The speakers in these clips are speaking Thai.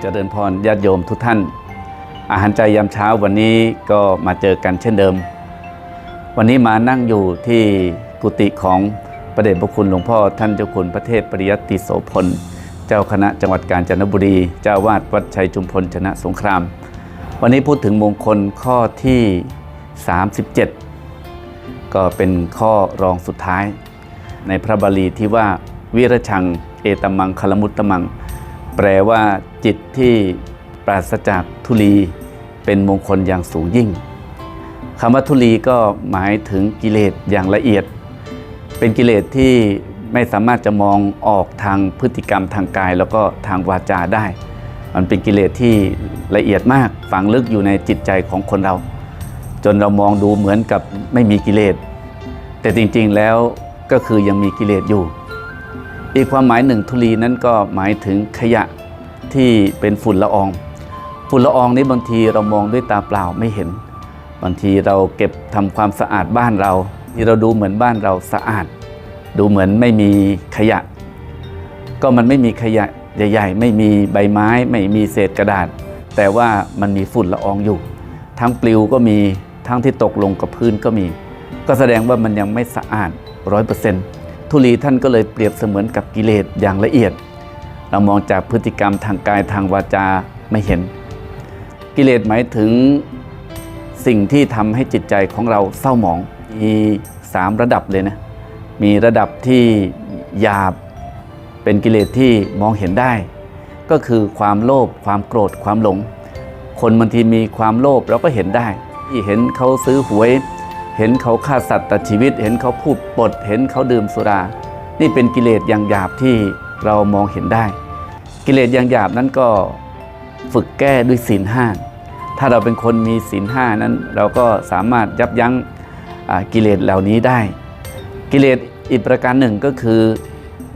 เจริญพรญาติโยมทุกท่าน อาหารใจยามเช้าวันนี้ก็มาเจอกันเช่นเดิม วันนี้มานั่งอยู่ที่กุฏิของประเดชพระคุณหลวงพ่อท่านเจ้าคุณพระเทพปริยติโสพล เจ้าคณะจังหวัดกาญจนบุรี เจ้าวาดวัดชัยจุมพลชนะสงคราม วันนี้พูดถึงมงคลข้อที่ 37 ก็เป็นข้อรองสุดท้าย ในพระบาลีที่ว่าวิรชัง เอตมังคลมุตตมัง แปลว่าจิตที่ปราศจากทุลีเป็นมงคลอย่างสูงยิ่งคำว่าทุลีก็หมายถึงกิเลสอย่างละเอียด เป็นกิเลสที่ไม่สามารถจะมองออกทางพฤติกรรมทางกาย แล้วก็ทางวาจาได้ มันเป็นกิเลสที่ละเอียดมากฝังลึกอยู่ในจิตใจของคนเรา จนเรามองดูเหมือนกับไม่มีกิเลส แต่จริงๆแล้วก็คือยังมีกิเลสอยู่ อีกความหมายหนึ่งทุลีนั้นก็หมายถึงขยะ ที่เป็นฝุ่นละออง ฝุ่นละอองนี้บางทีเรามองด้วยตาเปล่าไม่เห็น บางทีเราเก็บทำความสะอาดบ้านเรา ที่เราดูเหมือนบ้านเราสะอาด ดูเหมือนไม่มีขยะ ก็มันไม่มีขยะใหญ่ ๆ ไม่มีใบไม้ ไม่มีเศษกระดาษ แต่ว่ามันมีฝุ่นละอองอยู่ ทั้งปลิวก็มีทั้งที่ตกลงกับพื้นก็มี ก็แสดงว่ามันยังไม่สะอาดร้อยเปอร์เซ็นต์ทุลีท่านก็เลยเปรียบเสมือนกับกิเลสอย่างละเอียด เรามองจากพฤติกรรมทางกายทางวาจาไม่เห็น กิเลสหมายถึงสิ่งที่ทำให้จิตใจของเราเศร้าหมอง มีสามระดับเลยนะ มีระดับที่หยาบเป็นกิเลสที่มองเห็นได้ ก็คือความโลภความโกรธความหลง คนบางทีมีความโลภเราก็เห็นได้ ที่เห็นเขาซื้อหวย เห็นเขาฆ่าสัตว์ตัดชีวิต เห็นเขาพูดปด เห็นเขาดื่มสุรา นี่เป็นกิเลสอย่างหยาบที่ เรามองเห็นได้ กิเลสอย่างหยาบนั้นก็ฝึกแก้ด้วยศีลห้าถ้าเราเป็นคนมีศีลห้านั้น เราก็สามารถยับยั้งกิเลสเหล่านี้ได้ กิเลสอีกประการหนึ่งก็คือ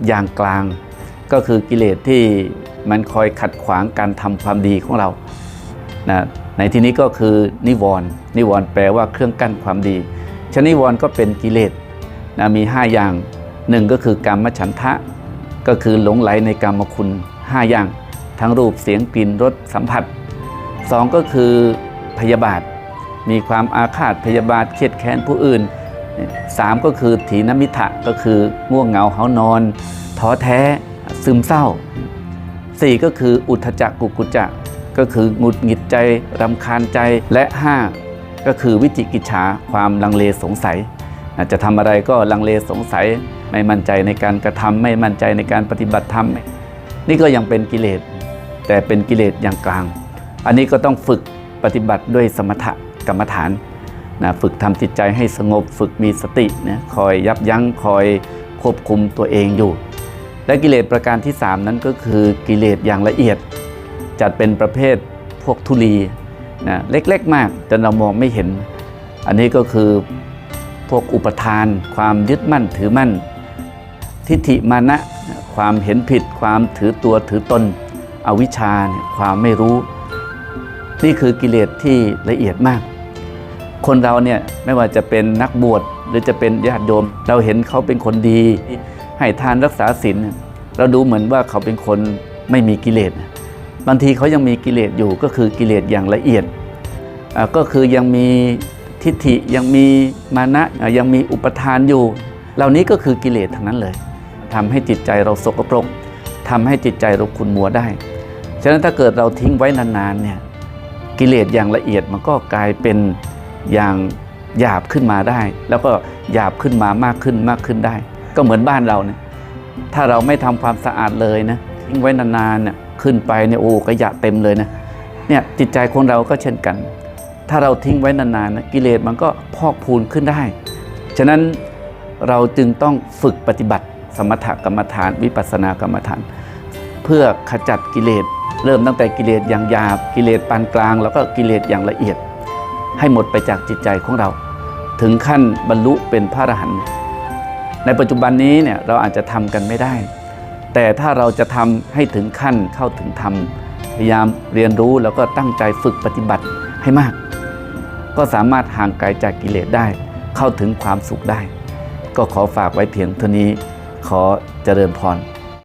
อย่างกลาง ก็คือกิเลสที่มันคอยขัดขวางการทำความดีของเรานะในที่นี้ก็คือนิวรณ์นิวรณ์แปลว่าเครื่องกั้นความดีชนิวรณ์ก็เป็นกิเลสนะมี 5 อย่างหนึ่งก็คือกรรมฉันทะ ก็คือหลงไหลในกรรมคุณ 5 อย่าง ทั้งรูปเสียงกลิ่นรสสัมผัสสองก็คือพยาบาท มีความอาฆาตพยาบาทเครียดแค้นผู้อื่นสามก็คือถีนมิทะก็คือง่วงเหงาเหานอนท้อแท้ซึมเศร้าสี่ก็คืออุทธจักกุกุจจะก็คือหงุดหงิดใจรำคาญใจและห้าก็คือวิจิกิจฉาความลังเลสงสัย อาจจะทำอะไรก็ลังเลสงสัย ไม่มั่นใจในการกระทำไม่มั่นใจในการปฏิบัติธรรมนี่ก็ยังเป็นกิเลส แต่เป็นกิเลสอย่างกลาง อันนี้ก็ต้องฝึกปฏิบัติด้วยสมถกรรมฐานนะฝึกทำจิตใจให้สงบฝึกมีสตินะคอยยับยั้งคอยควบคุมตัวเองอยู่ และกิเลสประการที่ 3 นั้นก็คือกิเลสอย่างละเอียด จัดเป็นประเภทพวกทุลีนะเล็กๆมากจนเรามองไม่เห็น อันนี้ก็คือพวกอุปทาน ความยึดมั่นถือมั่น ทิฏฐิมานะความเห็นผิด ความถือตัวถือตน อวิชชาเนี่ยความไม่รู้ นี่คือกิเลสที่ละเอียดมาก คนเราเนี่ยไม่ว่าจะเป็นนักบวชหรือจะเป็นญาติโยม เราเห็นเขาเป็นคนดี ให้ทานรักษาศีลเราดูเหมือนว่าเขาเป็นคนไม่มีกิเลสบางทีเขายังมีกิเลสอยู่ก็คือกิเลสอย่างละเอียดก็คือยังมีทิฏฐิยังมีมานะยังมีอุปทานอยู่ เหล่านี้ก็คือกิเลสทั้งนั้นเลย ทำให้จิตใจเราสกปรกทำให้จิตใจเราขุ่นมัวได้ ฉะนั้นถ้าเกิดเราทิ้งไว้นานๆเนี่ยกิเลสอย่างละเอียดมันก็กลายเป็นอย่างหยาบขึ้นมาได้ แล้วก็หยาบขึ้นมามากขึ้นมากขึ้นได้ ก็เหมือนบ้านเราเนี่ยถ้าเราไม่ทำความสะอาดเลยนะทิ้งไว้นานๆเนี่ยขึ้นไปเนี่ยโอ้ขยะเต็มเลยนะเนี่ยจิตใจของเราก็เช่นกัน ถ้าเราทิ้งไว้นานๆนะกิเลสมันก็พอกพูนขึ้นได้ ฉะนั้นเราจึงต้องฝึกปฏิบัติ สมถกรรมฐาน วิปัสสนากรรมฐาน เพื่อขจัดกิเลสเริ่มตั้งแต่กิเลสอย่างหยาบกิเลสปานกลาง แล้วก็กิเลสอย่างละเอียด ให้หมดไปจากจิตใจของเรา ถึงขั้นบรรลุเป็นพระอรหันต์ในปัจจุบันนี้เนี่ยเราอาจจะทำกันไม่ได้ แต่ถ้าเราจะทำให้ถึงขั้นเข้าถึงธรรมพยายามเรียนรู้แล้วก็ตั้งใจฝึกปฏิบัติให้มาก ก็สามารถห่างไกลจากกิเลสได้ เข้าถึงความสุขได้ ก็ขอฝากไว้เพียงเท่านี้ ขอเจริญพร